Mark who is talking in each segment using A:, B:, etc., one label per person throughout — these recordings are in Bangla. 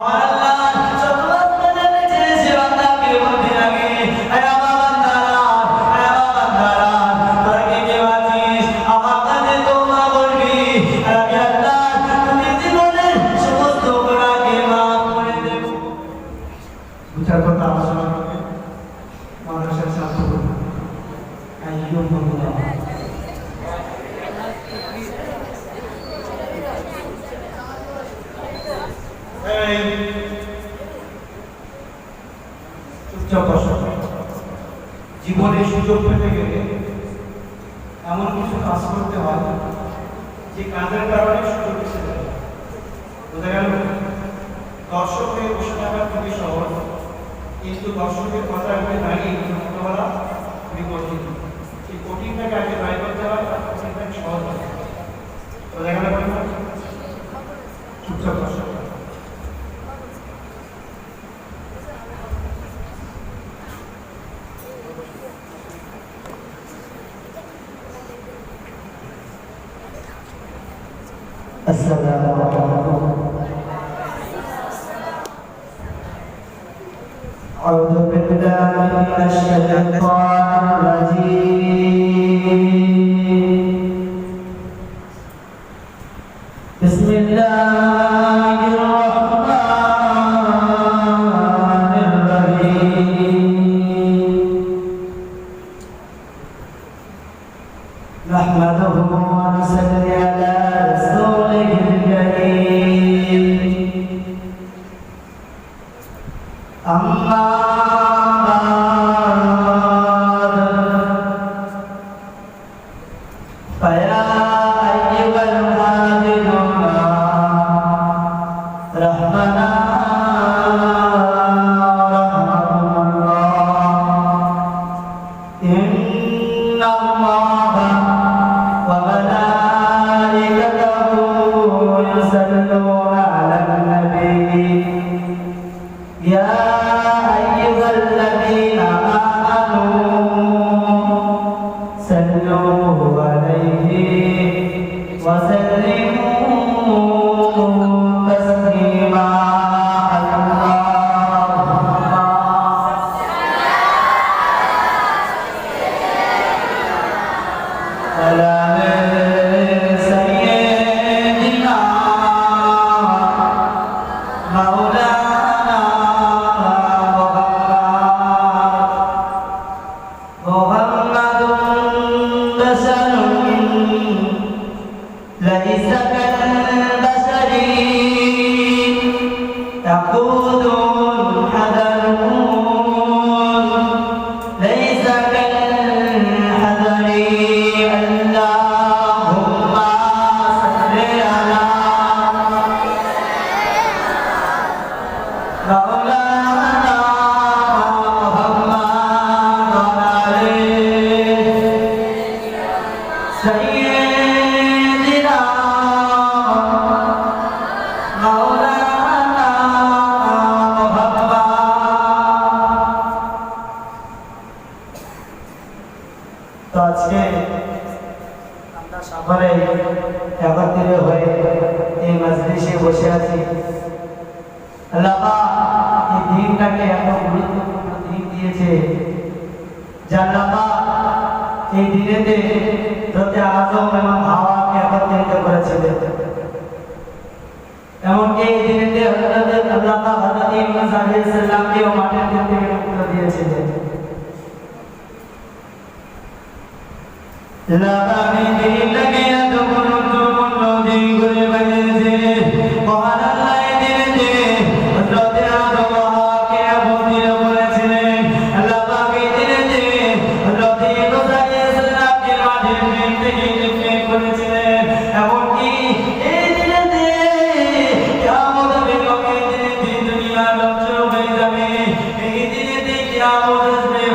A: Para জীবনে সুযোগ পেতে গেলে এমন কিছু কাজ করতে হয় যে কাজের কারণে সুযোগ এসে যায়। বোঝা গেল? দর্শক হয়ে বসে খুবই সহজ, কিন্তু দর্শকের কথা দাঁড়িয়ে
B: السلام عليكم أعوذ بالله من الشيطان الرجيم بسم الله أيها الذين La আমরা একত্রিত হয়ে এই মজলিসে বসে আছি। আল্লাহ এই দিনটাকে এত গুরুত্বপূর্ণ দিন দিয়েছে জান্নাত এই দিনেতে হতে আজম এবং হাওয়াকে একত্রিত করেছিলেন। এমনকি এই দিনেতে হযরত আল্লাহ रोज में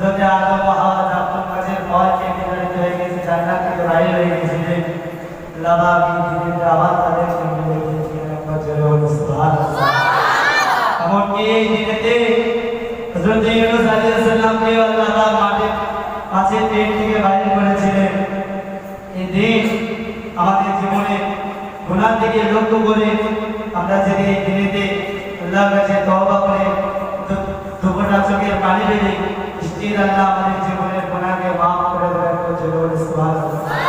B: যদি আদম ও হাওয়া জান্নাত কাজের ফল খেয়ে বিতাড়িত হয়ে গেছে জান্নাত থেকে বাইরে হয়ে গেছিলেন লাভা বিধিতে আবার তাদের সঙ্গে হয়ে গিয়েছিলেন একবার জোরে বলুন সুবহানাল্লাহ এমনকি এই দিনেতে হযরত ইউনূস আলাইহিস সালামকে আল্লাহ তাআলা মাটির মাছের পেট থেকে বাইরে করেছিলেন এই দিন আমাদের জীবনে গুনাহ থেকে লক্ষ্য করে আমরা যদি এই দিনেতে আল্লাহর কাছে তওবা করে দু- দুপুরটা চোখের পানি ফেলি স্ত্রীর আল্লাহ আমাদের জীবনের গুনাহকে মাফ করে দেবেন জোরে বলুন সুবহানাল্লাহ